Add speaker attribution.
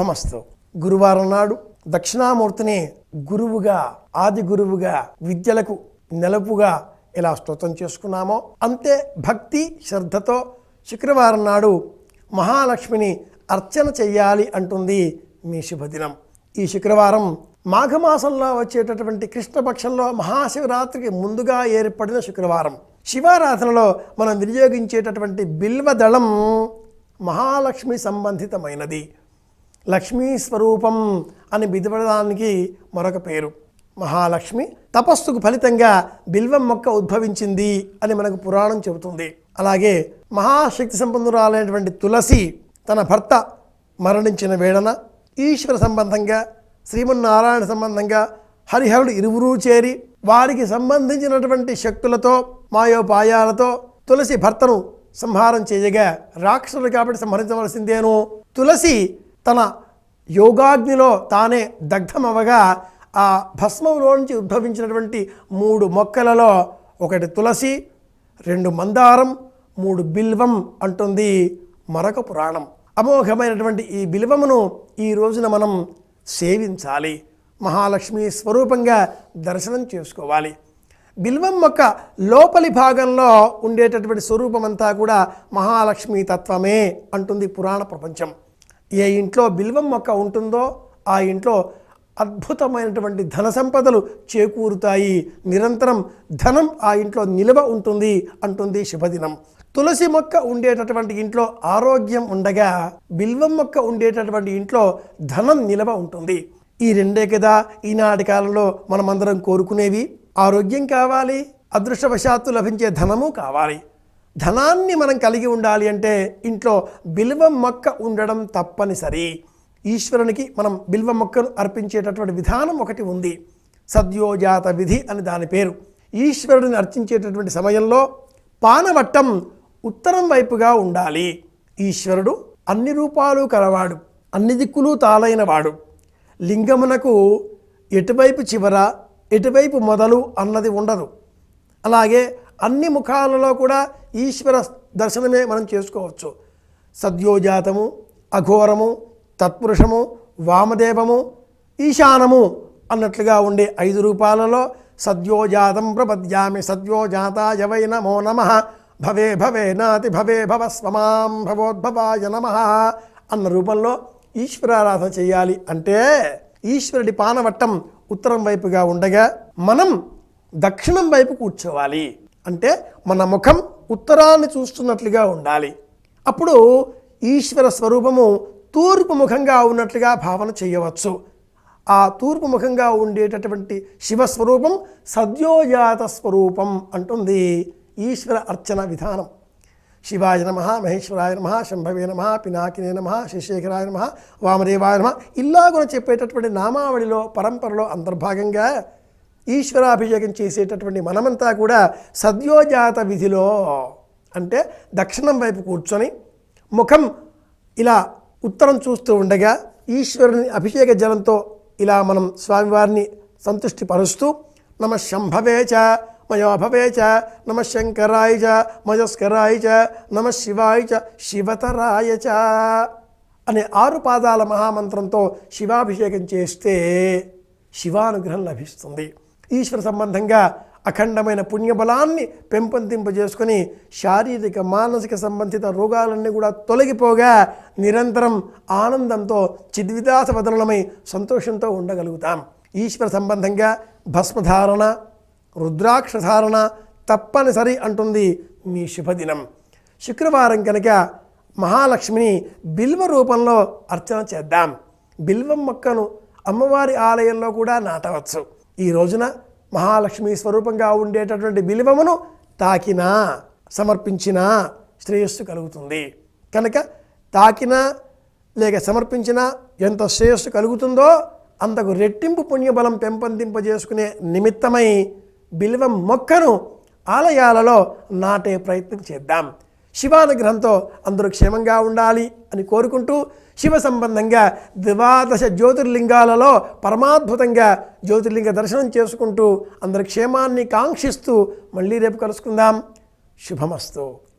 Speaker 1: శుభమస్తు గురువారం నాడు దక్షిణామూర్తిని గురువుగా ఆది గురువుగా విద్యలకు నెలపుగా ఎలా స్తోత్రం చేసుకున్నామో అంతే భక్తి శ్రద్ధతో శుక్రవారం నాడు మహాలక్ష్మిని అర్చన చెయ్యాలి అంటుంది మీ శుభదినం. ఈ శుక్రవారం మాఘమాసంలో వచ్చేటటువంటి కృష్ణపక్షంలో మహాశివరాత్రికి ముందుగా ఏర్పడిన శుక్రవారం. శివారాధనలో మనం వినియోగించేటటువంటి బిల్వదళం మహాలక్ష్మి సంబంధితమైనది. లక్ష్మీ స్వరూపం అని బిదవడానికి మరొక పేరు. మహాలక్ష్మి తపస్సుకు ఫలితంగా బిల్వం మొక్క ఉద్భవించింది అని మనకు పురాణం చెబుతుంది. అలాగే మహాశక్తి సంపన్నురాలైనటువంటి తులసి తన భర్త మరణించిన వేళన ఈశ్వర సంబంధంగా శ్రీమన్నారాయణ సంబంధంగా హరిహరుడు ఇరువురూ చేరి వారికి సంబంధించినటువంటి శక్తులతో మాయోపాయాలతో తులసి భర్తను సంహారం చేయగా రాక్షసులు కాబట్టి సంహరించవలసిందేను. తులసి తన యోగాగ్నిలో తానే దగ్ధమవగా ఆ భస్మంలో నుంచి ఉద్భవించినటువంటి మూడు మొక్కలలో ఒకటి తులసి రెండు మందారం మూడు బిల్వం అంటుంది మరొక పురాణం. అమోఘమైనటువంటి ఈ బిల్వమును ఈ రోజున మనం సేవించాలి. మహాలక్ష్మి స్వరూపంగా దర్శనం చేసుకోవాలి. బిల్వం మొక్క లోపలి భాగంలో ఉండేటటువంటి స్వరూపమంతా కూడా మహాలక్ష్మి తత్వమే అంటుంది పురాణ ప్రపంచం. ఏ ఇంట్లో బిల్వం మొక్క ఉంటుందో ఆ ఇంట్లో అద్భుతమైనటువంటి ధన సంపదలు చేకూరుతాయి. నిరంతరం ధనం ఆ ఇంట్లో నిలవ ఉంటుంది అంటుంది శుభదినం. తులసి మొక్క ఉండేటటువంటి ఇంట్లో ఆరోగ్యం ఉండగా బిల్వం మొక్క ఉండేటటువంటి ఇంట్లో ధనం నిలవ ఉంటుంది. ఈ రెండే కదా ఈనాటి కాలంలో మనమందరం కోరుకునేవి. ఆరోగ్యం కావాలి అదృష్టవశాత్తు లభించే ధనము కావాలి. ధనాన్ని మనం కలిగి ఉండాలి అంటే ఇంట్లో బిల్వం మొక్క ఉండడం తప్పనిసరి. ఈశ్వరునికి మనం బిల్వ మొక్కను అర్పించేటటువంటి విధానం ఒకటి ఉంది. సద్యోజాత విధి అని దాని పేరు. ఈశ్వరుడిని అర్చించేటటువంటి సమయంలో పానవట్టం ఉత్తరం వైపుగా ఉండాలి. ఈశ్వరుడు అన్ని రూపాలు కలవాడు అన్ని దిక్కులు తాలైనవాడు లింగమునకు ఎటువైపు చివర ఎటువైపు మొదలు అన్నది ఉండదు. అలాగే అన్ని ముఖాలలో కూడా ఈశ్వర దర్శనమే మనం చేసుకోవచ్చు. సద్యోజాతము అఘోరము తత్పురుషము వామదేవము ఈశానము అన్నట్లుగా ఉండే ఐదు రూపాలలో సద్యోజాతం ప్రపద్యామి. సద్యోజాతాయ వై నమో నమ. భవే భవే నాతి భవే భవ స్వమాం భవోద్భవాయ నమ అన్న రూపంలో ఈశ్వరారాధన చేయాలి అంటే ఈశ్వరుడి పానవట్టం ఉత్తరం వైపుగా ఉండగా మనం దక్షిణం వైపు కూర్చోవాలి. అంటే మన ముఖం ఉత్తరాన్ని చూస్తున్నట్లుగా ఉండాలి. అప్పుడు ఈశ్వర స్వరూపము తూర్పు ముఖంగా ఉన్నట్లుగా భావన చేయవచ్చు. ఆ తూర్పు ముఖంగా ఉండేటటువంటి శివస్వరూపం సద్యోజాత స్వరూపం అంటుంది ఈశ్వర అర్చన విధానం. శివాయ నమ మహేశ్వరాయ నమ శంభవే నమ పినాకినే నమ శశేఖరాయ నమ వామదేవాయ నమ ఇలాగున చెప్పేటటువంటి నామావళిలో పరంపరలో అంతర్భాగంగా ఈశ్వరాభిషేకం చేసేటటువంటి మనమంతా కూడా సద్యోజాత విధిలో అంటే దక్షిణం వైపు కూర్చొని ముఖం ఇలా ఉత్తరం చూస్తూ ఉండగా ఈశ్వరుని అభిషేక జలంతో ఇలా మనం స్వామివారిని సంతుష్టి పరుస్తూ నమ శంభవేచ మయోభవేచ చ నమ శంకరాయ చ మయస్కరాయ చ నమ శివాయ చ శివతరాయ చ అనే ఆరు పాదాల మహామంత్రంతో శివాభిషేకం చేస్తే శివానుగ్రహం లభిస్తుంది. ఈశ్వర సంబంధంగా అఖండమైన పుణ్యబలాన్ని పెంపొందింపజేసుకొని శారీరక మానసిక సంబంధిత రోగాలన్నీ కూడా తొలగిపోగా నిరంతరం ఆనందంతో చిద్విదాస బదలమై సంతోషంతో ఉండగలుగుతాం. ఈశ్వర సంబంధంగా భస్మధారణ రుద్రాక్ష ధారణ తప్పనిసరి అంటుంది మీ శుభదినం. శుక్రవారం కనుక మహాలక్ష్మిని బిల్వ రూపంలో అర్చన చేద్దాం. బిల్వం మొక్కను అమ్మవారి ఆలయంలో కూడా నాటవచ్చు. ఈ రోజున మహాలక్ష్మి స్వరూపంగా ఉండేటటువంటి బిల్వమును తాకినా సమర్పించినా శ్రేయస్సు కలుగుతుంది. కనుక తాకినా లేక సమర్పించినా ఎంత శ్రేయస్సు కలుగుతుందో అంతకు రెట్టింపు పుణ్యబలం పెంపొందింపజేసుకునే నిమిత్తమై బిల్వం మొక్కను ఆలయాలలో నాటే ప్రయత్నం చేద్దాం. శివానుగ్రహంతో అందరూ క్షేమంగా ఉండాలి అని కోరుకుంటూ శివ సంబంధంగా ద్వాదశ జ్యోతిర్లింగాలలో పరమాద్భుతంగా జ్యోతిర్లింగ దర్శనం చేసుకుంటూ అందరి క్షేమాన్ని కాంక్షిస్తూ మళ్ళీ రేపు కలుసుకుందాం. శుభమస్తు.